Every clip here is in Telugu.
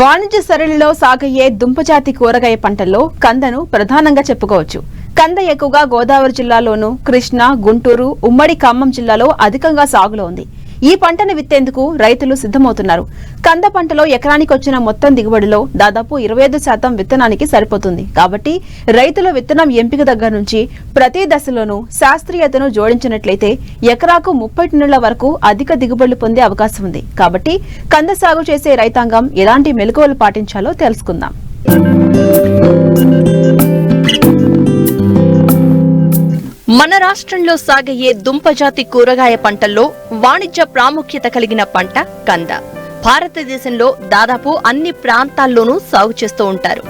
వాణిజ్య సరళిలో సాగయ్యే దుంపజాతి కూరగాయ పంటల్లో కందను ప్రధానంగా చెప్పుకోవచ్చు. కంద ఎక్కువగా గోదావరి జిల్లాలోను కృష్ణా గుంటూరు ఉమ్మడి ఖమ్మం జిల్లాలో అధికంగా సాగులో ఉంది. ఈ పంటను విత్తేందుకు రైతులు సిద్ధమవుతున్నారు. కంద పంటలో ఎకరానికి వచ్చిన మొత్తం దిగుబడిలో దాదాపు ఇరవై ఐదు శాతం విత్తనానికి సరిపోతుంది. కాబట్టి రైతుల విత్తనం ఎంపిక దగ్గర నుంచి ప్రతి దశలోనూ శాస్త్రీయతను జోడించినట్లయితే ఎకరాకు ముప్పై టన్నుల వరకు అధిక దిగుబడులు పొందే అవకాశం ఉంది. కాబట్టి కంద సాగు చేసే రైతాంగం ఎలాంటి మెలకువలు పాటించాలో తెలుసుకుందాం. మన రాష్ట్రంలో సాగయ్యే దుంపజాతి కూరగాయ పంటల్లో వాణిజ్య ప్రాముఖ్యత కలిగిన పంట కంద. భారతదేశంలో దాదాపు అన్ని ప్రాంతాల్లోనూ సాగు చేస్తూ ఉంటారు.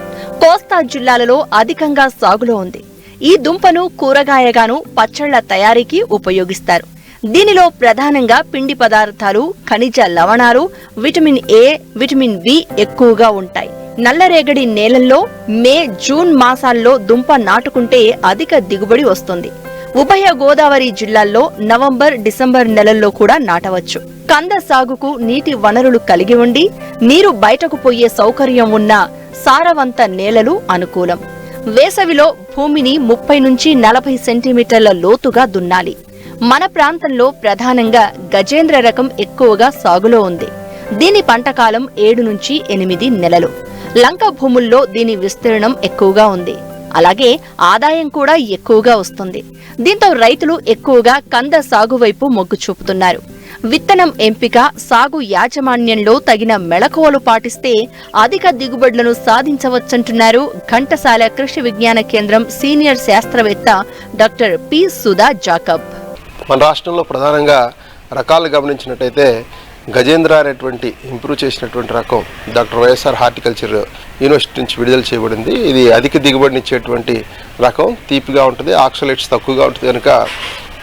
కోస్తా జిల్లాలలో అధికంగా సాగులో ఉంది. ఈ దుంపను కూరగాయగాను పచ్చళ్ళ తయారీకి ఉపయోగిస్తారు. దీనిలో ప్రధానంగా పిండి పదార్థాలు ఖనిజ లవణాలు విటమిన్ ఏ విటమిన్ బి ఎక్కువగా ఉంటాయి. నల్లరేగడి నేలల్లో మే జూన్ మాసాల్లో దుంప నాటుకుంటే అధిక దిగుబడి వస్తుంది. ఉభయ గోదావరి జిల్లాల్లో నవంబర్ డిసెంబర్ నెలల్లో కూడా నాటవచ్చు. కంద సాగుకు నీటి వనరులు కలిగి ఉండి నీరు బయటకు పోయే సౌకర్యం ఉన్న సారవంత నేలలు అనుకూలం. వేసవిలో భూమిని ముప్పై నుంచి నలభై సెంటీమీటర్ల లోతుగా దున్నాలి. మన ప్రాంతంలో ప్రధానంగా గజేంద్ర రకం ఎక్కువగా సాగులో ఉంది. దీని పంటకాలం ఏడు నుంచి ఎనిమిది నెలలు. లంక భూముల్లో దీని విస్తీర్ణం ఎక్కువగా ఉంది. అలాగే ఆదాయం కూడా ఎక్కువగా వస్తుంది. దీంతో రైతులు ఎక్కువగా కంద సాగు వైపు మొగ్గు చూపుతున్నారు. విత్తనం ఎంపిక సాగు యాజమాన్యంలో తగిన మెళకువలు పాటిస్తే అధిక దిగుబడులను సాధించవచ్చంటున్నారు ఘంటసాల కృషి విజ్ఞాన కేంద్రం సీనియర్ శాస్త్రవేత్త డాక్టర్ పి సుధా జాకబ్. మన రాష్ట్రంలో ప్రధానంగా రకాలు గమనించినట్టయితే గజేంద్ర అనేటువంటి ఇంప్రూవ్ చేసినటువంటి రకం డాక్టర్ వైఎస్ఆర్ హార్టికల్చర్ యూనివర్సిటీ నుంచి విడుదల చేయబడింది. ఇది అధిక దిగుబడినిచ్చేటువంటి రకం. తీపిగా ఉంటుంది ఆక్సలేట్స్ తక్కువగా ఉంటుంది. కనుక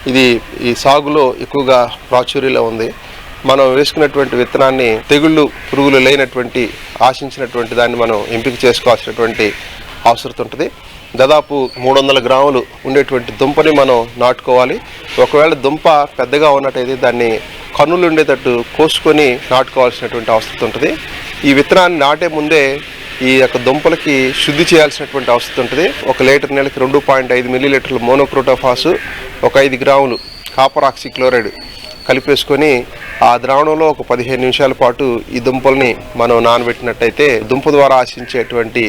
ఇది ఈ సాగులో ఎక్కువగా ప్రాచుర్యంలో ఉంది. మనం వేసుకున్నటువంటి విత్తనాన్ని తెగుళ్ళు పురుగులు లేనటువంటి ఆశించినటువంటి దాన్ని మనం ఎంపిక చేసుకోవాల్సినటువంటి అవసరం ఉంటుంది. దాదాపు మూడు వందల గ్రాములు ఉండేటువంటి దుంపని మనం నాటుకోవాలి. ఒకవేళ దుంప పెద్దగా ఉన్నట్టయితే దాన్ని పన్నులు ఉండేటట్టు కోసుకొని నాటుకోవాల్సినటువంటి అవసరం ఉంటుంది. ఈ విత్తనాన్ని నాటే ముందే ఈ యొక్క దుంపలకి శుద్ధి చేయాల్సినటువంటి అవసరం ఉంటుంది. ఒక లీటర్ నెలకి రెండు పాయింట్ ఐదు మిల్లీలీటర్ల మోనోక్రోటోఫాసు ఒక ఐదు గ్రాములు కాపర్ ఆక్సిక్లోరైడ్ కలిపేసుకొని ఆ ద్రావణంలో ఒక పదిహేను నిమిషాల పాటు ఈ దుంపల్ని మనం నానబెట్టినట్టయితే దుంప ద్వారా ఆశించేటువంటి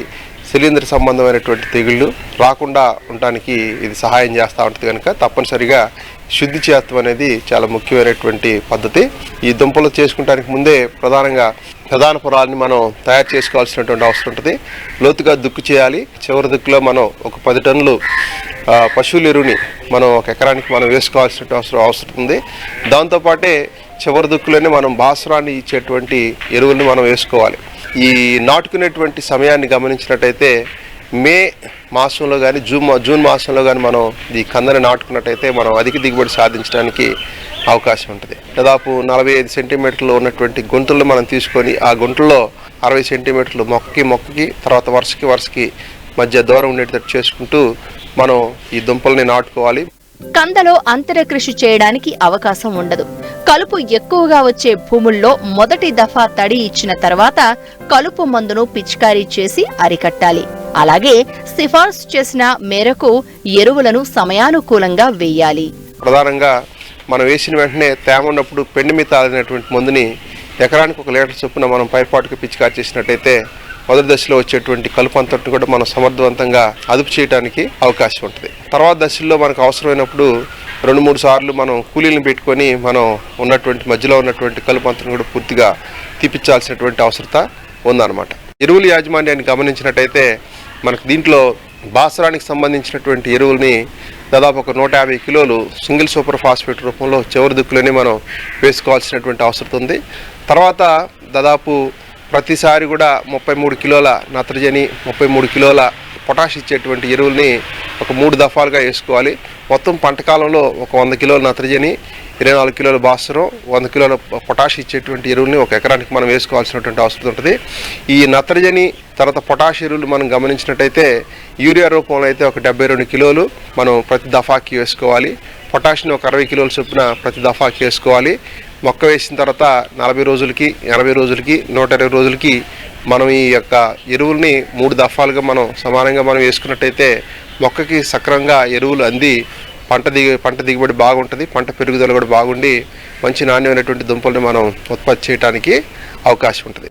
శిలీంద్ర సంబంధమైనటువంటి తెగుళ్ళు రాకుండా ఉండటానికి ఇది సహాయం చేస్తూ ఉంటుంది కనుక తప్పనిసరిగా శుద్ధి చేస్తాం అనేది చాలా ముఖ్యమైనటువంటి పద్ధతి. ఈ దుంపలు చేసుకుంటానికి ముందే ప్రధానంగా ప్రధాన పొరాలని మనం తయారు చేసుకోవాల్సినటువంటి అవసరం ఉంటుంది. లోతుగా దుక్కు చేయాలి. చివరి దుక్కులో మనం ఒక పది టన్నులు పశువుల ఎరువుని మనం ఒక ఎకరానికి మనం వేసుకోవాల్సిన అవసరం అవసరం ఉంది దాంతోపాటే చివరి దుక్కులోనే మనం బాసురాన్ని ఇచ్చేటువంటి ఎరువుల్ని మనం వేసుకోవాలి. ఈ నాటుకునేటువంటి సమయాన్ని గమనించినట్టయితే మే మాసంలో కానీ జూన్ మా- జూన్ మాసంలో కానీ మనం ఈ కందని నాటుకున్నట్టయితే మనం అధిక దిగుబడి సాధించడానికి అవకాశం ఉంటుంది. దాదాపు నలభై ఐదు సెంటీమీటర్లు ఉన్నటువంటి గుంటలను మనం తీసుకొని ఆ గుంటల్లో అరవై సెంటీమీటర్లు మొక్కకి మొక్కకి తర్వాత వరుసకి వరుసకి మధ్య దూరం ఉండేటట్టు చేసుకుంటూ మనం ఈ దుంపల్ని నాటుకోవాలి. కందలో అంతర కృషి చేయడానికి అవకాశం ఉండదు. కలుపు ఎక్కువగా వచ్చే భూముల్లో మొదటి దఫా తడి ఇచ్చిన తర్వాత కలుపు మందును పిచికారీ చేసి అరికట్టాలి. అలాగే సిఫార్సు చేసిన మేరకు ఎరువులను సమయానుకూలంగా వేయాలి. ప్రధానంగా మనం వేసిన వెంటనే తేమ ఉన్నప్పుడు పెండి మీద తాగినటువంటి మందుని ఎకరానికి ఒక లీటర్ చొప్పున మనం పైపాటుకు పిచికారి చేసినట్టయితే మొదటి దశలో వచ్చేటువంటి కలుపు అంతటిని కూడా మనం సమర్థవంతంగా అదుపు చేయడానికి అవకాశం ఉంటుంది. తర్వాత దశల్లో మనకు అవసరమైనప్పుడు రెండు మూడు సార్లు మనం కూలీలను పెట్టుకొని మనం ఉన్నటువంటి మధ్యలో ఉన్నటువంటి కలుపు అంతటిని కూడా పూర్తిగా తీపిచ్చాల్సినటువంటి అవసరత ఉందన్నమాట. ఎరువుల యాజమాన్యాన్ని గమనించినట్టయితే మనకు దీంట్లో బాసరానికి సంబంధించినటువంటి ఎరువుల్ని దాదాపు ఒక నూట యాభై కిలోలు సింగిల్ సూపర్ ఫాస్ఫేట్ రూపంలో చివరి దిక్కులోనే మనం వేసుకోవాల్సినటువంటి అవసరం ఉంది. తర్వాత దాదాపు ప్రతిసారి కూడా ముప్పై మూడు కిలోల నత్రజని ముప్పై మూడు కిలోల పొటాష్ ఇచ్చేటువంటి ఎరువుల్ని ఒక మూడు దఫాలుగా వేసుకోవాలి. మొత్తం పంట కాలంలో ఒక వంద కిలోల నత్రజని ఇరవై నాలుగు కిలోల భాస్వరం వంద కిలోల పొటాష్ ఇచ్చేటువంటి ఎరువుల్ని ఒక ఎకరానికి మనం వేసుకోవాల్సినటువంటి అవసరం ఉంటుంది. ఈ నత్రజని తర్వాత పొటాష్ ఎరువులు మనం గమనించినట్టయితే యూరియా రూపంలో అయితే ఒక డెబ్బై రెండు కిలోలు మనం ప్రతి దఫాకి వేసుకోవాలి. పొటాషియం ఒక అరవై కిలోల చొప్పున ప్రతి దఫాకి వేసుకోవాలి. మొక్క వేసిన తర్వాత నలభై రోజులకి ఎనభై రోజులకి నూట ఇరవై రోజులకి మనం ఈ యొక్క ఎరువుల్ని మూడు దఫాలుగా మనం సమానంగా మనం వేసుకున్నట్టయితే మొక్కకి సక్రమంగా ఎరువులు అంది పంట దిగు పంట దిగుబడి బాగుంటుంది పంట పెరుగుదల కూడా బాగుండి మంచి నాణ్యమైనటువంటి దుంపల్ని మనం ఉత్పత్తి చేయడానికి అవకాశం ఉంటుంది.